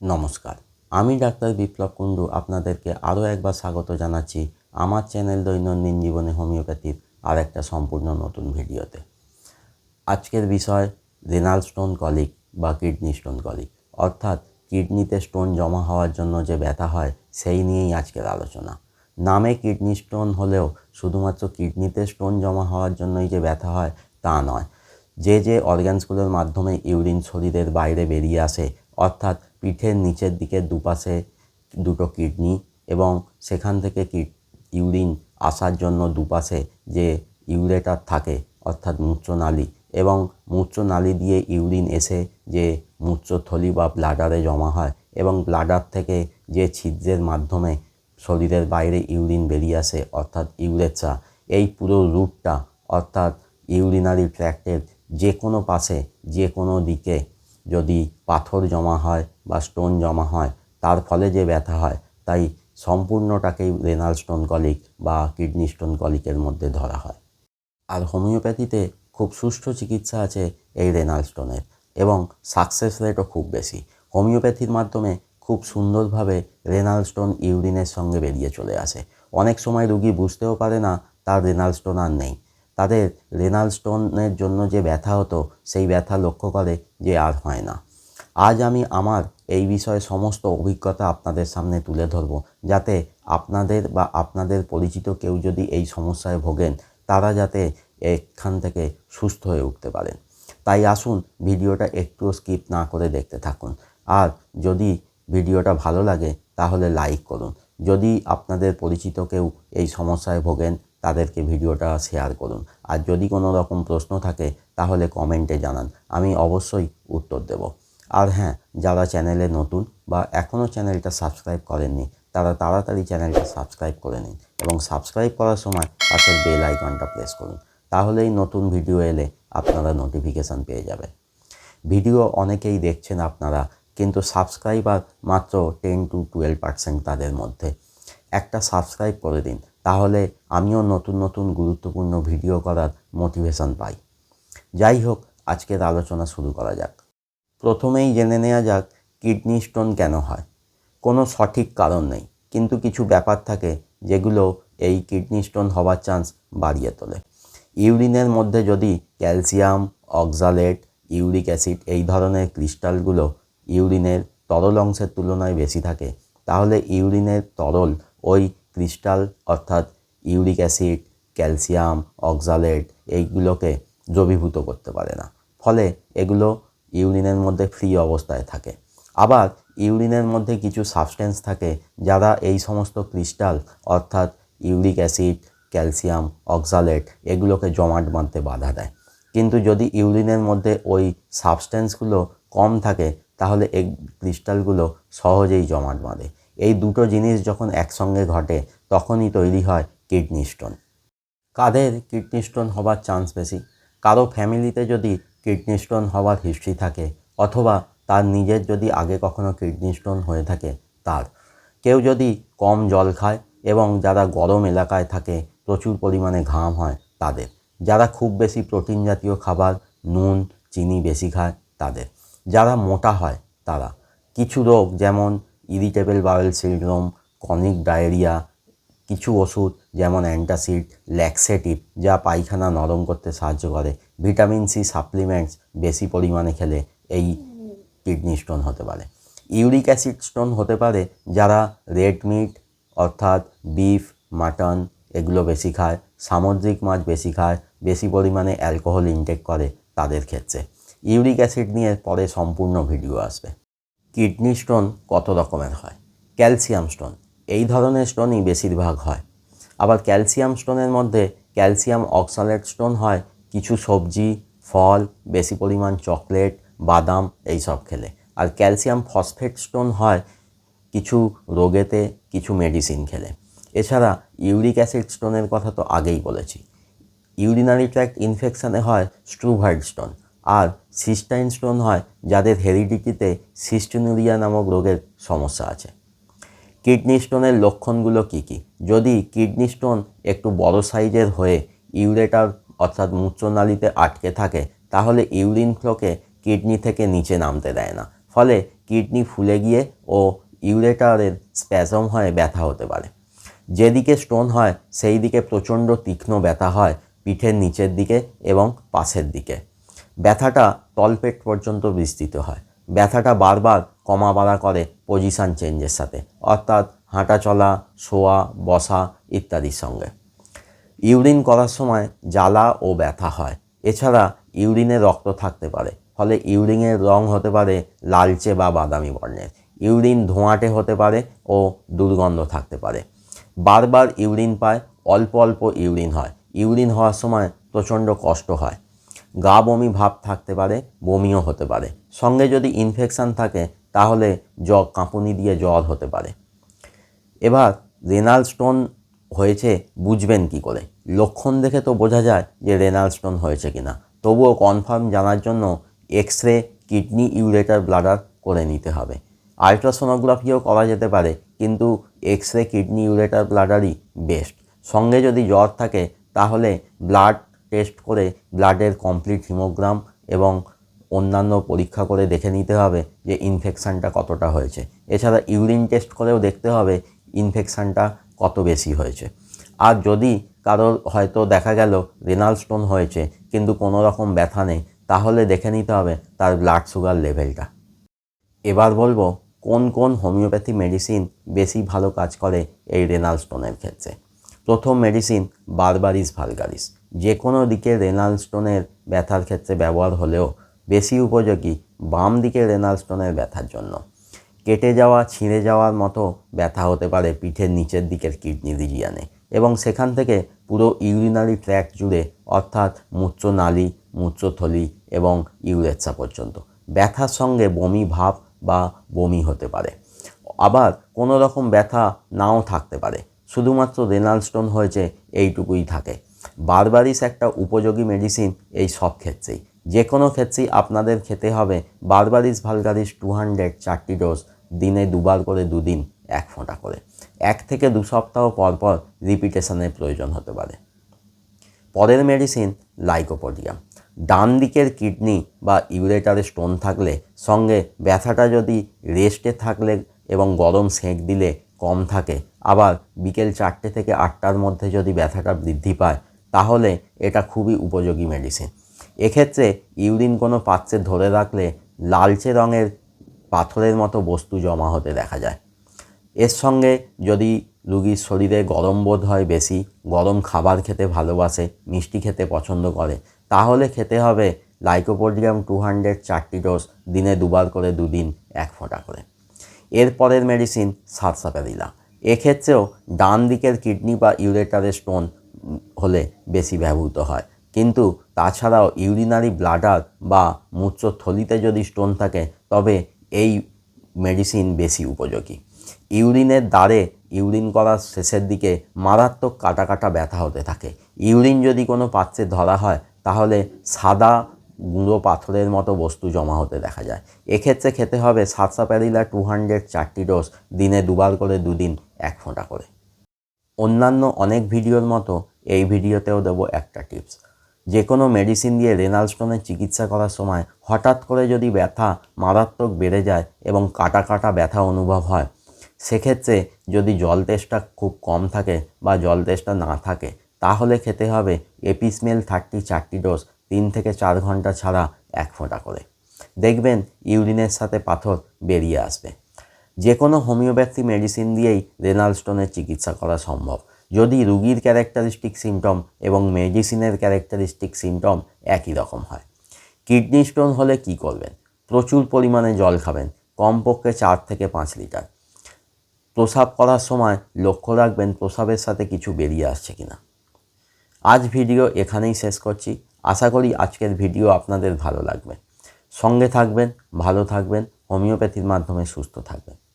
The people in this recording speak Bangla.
নমস্কার। আমি ডাক্তার বিপ্লব কুণ্ডু আপনাদেরকে আরও একবার স্বাগত জানাচ্ছি আমার চ্যানেল দৈনন্দিন জীবনে হোমিওপ্যাথির আর একটা সম্পূর্ণ নতুন ভিডিওতে। আজকের বিষয় রেনাল স্টোন কলিক বা কিডনি স্টোন কলিক অর্থাৎ কিডনিতে স্টোন জমা হওয়ার জন্য যে ব্যথা হয় সেই নিয়েই আজকের আলোচনা। নামে কিডনি স্টোন হলেও শুধুমাত্র কিডনিতে স্টোন জমা হওয়ার জন্যই যে ব্যথা হয় তা নয়। যে যে অর্গ্যানসগুলোর মাধ্যমে ইউরিন শরীরের বাইরে বেরিয়ে আসে, অর্থাৎ পিঠের নিচের দিকে দুপাশে দুটো কিডনি এবং সেখান থেকে কিড ইউরিন আসার জন্য দুপাশে যে ইউরেটার থাকে, অর্থাৎ মূত্রনালী এবং মূত্রনালী দিয়ে ইউরিন এসে যে মূত্রথলি বা ব্লাডারে জমা হয় এবং ব্লাডার থেকে যে ছিদ্রের মাধ্যমে শরীরের বাইরে ইউরিন বেরিয়ে আসে, অর্থাৎ ইউরেথ্রা এই পুরো রুটটা অর্থাৎ ইউরিনারি ট্র্যাক্টের যে কোনো পাশে, যে কোনো দিকে যদি পাথর জমা হয় বা স্টোন জমা হয়, তার ফলে যে ব্যথা হয়, তাই সম্পূর্ণটাকেই রেনাল স্টোন কলিক বা কিডনি স্টোন কলিকের মধ্যে ধরা হয়। আর হোমিওপ্যাথিতে খুব সুষ্ঠু চিকিৎসা আছে এই রেনাল স্টোনের এবং সাকসেস রেটও খুব বেশি। হোমিওপ্যাথির মাধ্যমে খুব সুন্দরভাবে রেনাল স্টোন ইউরিনের সঙ্গে বেরিয়ে চলে আসে। অনেক সময় রুগী বুঝতেও পারে না, তার রেনাল স্টোন আর নেই। তাদের রেনাল স্টোনের জন্য যে ব্যথা হতো, সেই ব্যথা লক্ষ্য করে যে আর হয় না। আজ আমি আমার এই বিষয়ে সমস্ত অভিজ্ঞতা আপনাদের সামনে তুলে ধরব, যাতে আপনাদের বা আপনাদের পরিচিত কেউ যদি এই সমস্যায় ভোগেন, তারা যাতে এখান থেকে সুস্থ হয়ে উঠতে পারেন। তাই আসুন ভিডিওটা একটুও স্কিপ না করে দেখতে থাকুন। আর যদি ভিডিওটা ভালো লাগে, তাহলে লাইক করুন। যদি আপনাদের পরিচিত কেউ এই সমস্যায় ভোগেন তাদেরকে ভিডিওটা শেয়ার করুন। আর যদি কোনো রকম প্রশ্ন থাকে, তাহলে কমেন্টে জানান। আমি অবশ্যই উত্তর দেব। আর হ্যাঁ যারা চ্যানেলে নতুন বা এখনও চ্যানেলটা সাবস্ক্রাইব করেননি, তারা তাড়াতাড়ি চ্যানেলটা সাবস্ক্রাইব করে নিন এবং সাবস্ক্রাইব করার সময় পাশের বেল আইকনটা প্রেস করুন। তাহলেই নতুন ভিডিও এলে আপনারা নোটিফিকেশান পেয়ে যাবেন। ভিডিও অনেকেই দেখছেন আপনারা, কিন্তু সাবস্ক্রাইবার মাত্র টেন টু টুয়েলভ পার্সেন্ট তাদের মধ্যে। একটা সাবস্ক্রাইব করে দিন তাহলে আমিও নতুন নতুন গুরুত্বপূর্ণ ভিডিও করার মোটিভেশন পাই। যাই হোক আজকের আলোচনা শুরু করা যাক। প্রথমেই জেনে নেওয়া যাক, কিডনি স্টোন কেন হয়? কোনো সঠিক কারণ নেই, কিন্তু কিছু ব্যাপার থাকে যেগুলো এই কিডনি স্টোন হওয়ার চান্স বাড়িয়ে তোলে। ইউরিনের মধ্যে যদি ক্যালসিয়াম, অক্সালেট, ইউরিক অ্যাসিড এই ধরনের ক্রিস্টালগুলো ইউরিনের তরল অংশের তুলনায় বেশি থাকে, তাহলে ইউরিনের তরল ওই ক্রিস্টাল, অর্থাৎ ইউরিক অ্যাসিড, ক্যালসিয়াম, অক্সালেট, এইগুলোকে দ্রবীভূত করতে পারে না। ফলে এগুলো ইউরিনের মধ্যে ফ্রি অবস্থায় থাকে। আবার ইউরিনের মধ্যে কিছু সাবস্টেন্স থাকে যারা এই সমস্ত ক্রিস্টাল, অর্থাৎ ইউরিক অ্যাসিড, ক্যালসিয়াম, অক্সালেট এগুলোকে জমাট বাঁধতে বাধা দেয়। কিন্তু যদি ইউরিনের মধ্যে ওই সাবস্টেন্সগুলো কম থাকে, তাহলে এই ক্রিস্টালগুলো সহজেই জমাট বাঁধে। এই দুটো জিনিস যখন একসঙ্গে ঘটে, তখনই তৈরি হয় কিডনি স্টোন। কাদের কিডনি স্টোন হবার চান্স বেশি? কারও ফ্যামিলিতে যদি কিডনি স্টোন হওয়ার হিস্ট্রি থাকে, অথবা তার নিজের যদি আগে কখনো কিডনি স্টোন হয়ে থাকে, তার। কেউ যদি কম জল খায় এবং যারা গরম এলাকায় থাকে, প্রচুর পরিমাণে ঘাম হয়, তাদের। যারা খুব বেশি প্রোটিন জাতীয় খাবার, নুন, চিনি বেশি খায়, তাদের। যারা মোটা হয়, তারা। কিছু রোগ যেমন irritable bowel syndrome chronic diarrhoea কিছু ওষুধ যেমন অ্যান্টাসিড ল্যাক্সেটিভ যা পায়খানা নরম করতে সাহায্য করে। ভিটামিন সি সাপ্লিমেন্টস বেশি পরিমাণে খেলে এই কিডনি স্টোন হতে পারে। ইউরিক অ্যাসিড স্টোন হতে পারে যারা রেড মিট অর্থাৎ বিফ মাটন এগুলো বেশি খায়, সামুদ্রিক মাছ বেশি খায়, বেশি পরিমাণে অ্যালকোহল ইনটেক করে তাদের ক্ষেত্রে। ইউরিক অ্যাসিড নিয়ে পরে সম্পূর্ণ ভিডিও আসবে। কিডনি স্টোন কত রকমের হয়? ক্যালসিয়াম স্টোন, এই ধরনের স্টোনই বেশিরভাগ হয়। আবার ক্যালসিয়াম স্টোনের মধ্যে ক্যালসিয়াম অক্সালেট স্টোন হয়, কিছু সবজি, ফল, বেশি পরিমাণ চকলেট, বাদাম এই সব খেলে। আর ক্যালসিয়াম ফসফেট স্টোন হয়, কিছু রোগেতে, কিছু মেডিসিন খেলে। এছাড়া ইউরিক অ্যাসিড স্টোনের কথা তো আগেই বলেছি। ইউরিনারি ট্র্যাক্ট ইনফেকশানে হয় স্ট্রুভাইড স্টোন আর সিস্টাইন স্টোন হয় যাদের হেরিডিটিতে সিস্টিনুরিয়া নামক রোগের সমস্যা আছে। কিডনি স্টোনের লক্ষণগুলো কী কী? যদি কিডনি স্টোন একটু বড় সাইজের হয়ে ইউরেটার অর্থাৎ মূত্রনালীতে আটকে থাকে, তাহলে ইউরিন ফ্লোকে কিডনি থেকে নিচে নামতে দেয় না। ফলে কিডনি ফুলে গিয়ে ও ইউরেটারের স্প্যাজম হয়ে ব্যথা হতে পারে। যেদিকে স্টোন হয় সেই দিকে প্রচণ্ড তীক্ষ্ণ ব্যথা হয় পিঠের নিচের দিকে এবং পাশের দিকে। ব্যথাটা তলপেট পর্যন্ত বিস্তৃত হয়। ব্যথাটা বারবার কমা বাড়া করে পজিশান চেঞ্জের সাথে, অর্থাৎ হাঁটা চলা, শোয়া, বসা ইত্যাদির সঙ্গে। ইউরিন করার সময় জ্বালা ও ব্যথা হয়। এছাড়া ইউরিনে রক্ত থাকতে পারে, ফলে ইউরিনের রং হতে পারে লালচে বা বাদামি বর্ণের। ইউরিন ধোঁয়াটে হতে পারে ও দুর্গন্ধ থাকতে পারে। বারবার ইউরিন পায়, অল্প অল্প ইউরিন হয়। ইউরিন হওয়ার সময় প্রচণ্ড কষ্ট হয়। গা বমি ভাব থাকতে পারে, বমিও হতে পারে। সঙ্গে যদি ইনফেকশান থাকে, তাহলে জ কাঁপুনি দিয়ে জ্বর হতে পারে। এবার রেনাল স্টোন হয়েছে, বুঝবেন কি করে? লক্ষণ দেখে তো বোঝা যায় যে রেনাল স্টোন হয়েছে কিনা। তবুও কনফার্ম জানার জন্য X ray kidney ureter bladder করে নিতে হবে। আলট্রাসোনোগ্রাফিও করা যেতে পারে, কিন্তু X ray kidney ureter ব্লাডারই best সঙ্গে যদি জ্বর থাকে, তাহলে ব্লাড টেস্ট করে ব্লাডের কমপ্লিট হিমোগ্রাম এবং অন্যান্য পরীক্ষা করে দেখে নিতে হবে যে ইনফেকশানটা কতটা হয়েছে। এছাড়া ইউরিন টেস্ট করেও দেখতে হবে ইনফেকশানটা কত বেশি হয়েছে। আর যদি কারোর হয়তো দেখা গেল রেনাল স্টোন হয়েছে, কিন্তু কোনো রকম ব্যথা নেই, তাহলে দেখে নিতে হবে তার ব্লাড সুগার লেভেলটা এবার বলব, কোন কোন হোমিওপ্যাথি মেডিসিন বেশি ভালো কাজ করে এই রেনাল স্টোনের ক্ষেত্রে? প্রথম মেডিসিন বারবারিস ভালগারিস যে কোনো দিকে রেনাল স্টোনের ব্যথার ক্ষেত্রে ব্যবহার হলেও বেশি উপযোগী বাম দিকে রেনাল স্টোনের ব্যথার জন্য। কেটে যাওয়া, ছিঁড়ে যাওয়ার মতো ব্যথা হতে পারে পিঠের নিচের দিকের কিডনি রিজিয়ানে এবং সেখান থেকে পুরো ইউরিনারি ট্র্যাক জুড়ে অর্থাৎ মূত্রনালী, মূত্রথলি এবং ইউরেটসা পর্যন্ত। ব্যথার সঙ্গে বমি ভাব বা বমি হতে পারে। আবার কোনো রকম ব্যথা নাও থাকতে পারে। শুধুমাত্র রেনাল স্টোন হয়েছে এইটুকুই থাকে। বারবারিস একটা উপযোগী মেডিসিন এই সব ক্ষেত্রেই। যে কোনো ক্ষেত্রেই আপনাদের খেতে হবে বারবারিস ভালগারিস টু হান্ড্রেড চারটি ডোজ দিনে দুবার করে দুদিন এক ফোঁটা করে। এক থেকে দু সপ্তাহ পর পর রিপিটেশনের প্রয়োজন হতে পারে। পরের মেডিসিন লাইকোপোডিয়াম ডান দিকের কিডনি বা ইউরেটারে স্টোন থাকলে, সঙ্গে ব্যথাটা যদি রেস্টে থাকলে এবং গরম সেঁক দিলে কম থাকে, আবার বিকেল চারটে থেকে আটটার মধ্যে যদি ব্যথাটা বৃদ্ধি পায় তাহলে এটা খুবই উপযোগী মেডিসিন এক্ষেত্রে ইউরিন কোনো পাত্রে ধরে রাখলে লালচে রঙের পাথরের মতো বস্তু জমা হতে দেখা যায়। এর সঙ্গে যদি রুগীর শরীরে গরম বোধ হয় বেশি, গরম খাবার খেতে ভালোবাসে, মিষ্টি খেতে পছন্দ করে, তাহলে খেতে হবে লাইকোপোডিয়াম টু হান্ড্রেড চারটি ডোজ দিনে দুবার করে দুদিন এক ফোঁটা করে। এরপরের মেডিসিন সারসাপ্যারিলা এক্ষেত্রেও ডান দিকের কিডনি বা ইউরেটারের স্টোন হলে বেশি ব্যবহৃত হয়। কিন্তু তাছাড়াও ইউরিনারি ব্লাডার বা মূত্রথলিতে যদি স্টোন থাকে, তবে এই মেডিসিন বেশি উপযোগী। ইউরিনের দ্বারে ইউরিন করার শেষের দিকে মারাত্মক কাটা কাটা ব্যথা হতে থাকে। ইউরিন যদি কোনো পাত্রে ধরা হয়, তাহলে সাদা গুঁড়ো পাথরের মতো বস্তু জমা হতে দেখা যায়। এক্ষেত্রে খেতে হবে সাতসা প্যারিলা টু হান্ড্রেড চারটি ডোজ দিনে দুবার করে দুদিন এক ফোঁটা করে। অন্যান্য অনেক ভিডিওর মতো এই ভিডিওতেও দেবো একটা টিপস। যে কোনো মেডিসিন দিয়ে রেনাল স্টোনের চিকিৎসা করার সময় হঠাৎ করে যদি ব্যথা মারাত্মক বেড়ে যায় এবং কাটা কাটা ব্যথা অনুভব হয়, সেক্ষেত্রে যদি জল টেস্টটা খুব কম থাকে বা জল টেস্টটা না থাকে, তাহলে খেতে হবে এপিসমেল থার্টি চারটি ডোজ তিন থেকে চার ঘণ্টা ছাড়া এক ফোঁটা করে। দেখবেন ইউরিনের সাথে পাথর বেরিয়ে আসবে। যে কোনো হোমিওপ্যাথি মেডিসিন দিয়েই রেনাল স্টোনের চিকিৎসা করা সম্ভব। যদি রুগীর ক্যারেক্টারিস্টিক সিমটম এবং মেডিসিনের ক্যারেক্টারিস্টিক সিমটম একই রকম হয়। কিডনি স্টোন হলে কি করবেন? প্রচুর পরিমাণে জল খাবেন, কমপক্ষে চার থেকে পাঁচ লিটার। প্রসাব করার সময় লক্ষ্য রাখবেন প্রসাবের সাথে কিছু বেরিয়ে আসছে কিনা। আজ ভিডিও এখানেই শেষ করছি। আশা করি আজকের ভিডিও আপনাদের ভালো লাগবে। সঙ্গে থাকবেন, ভালো থাকবেন, হোমিওপ্যাথির মাধ্যমে সুস্থ থাকবেন।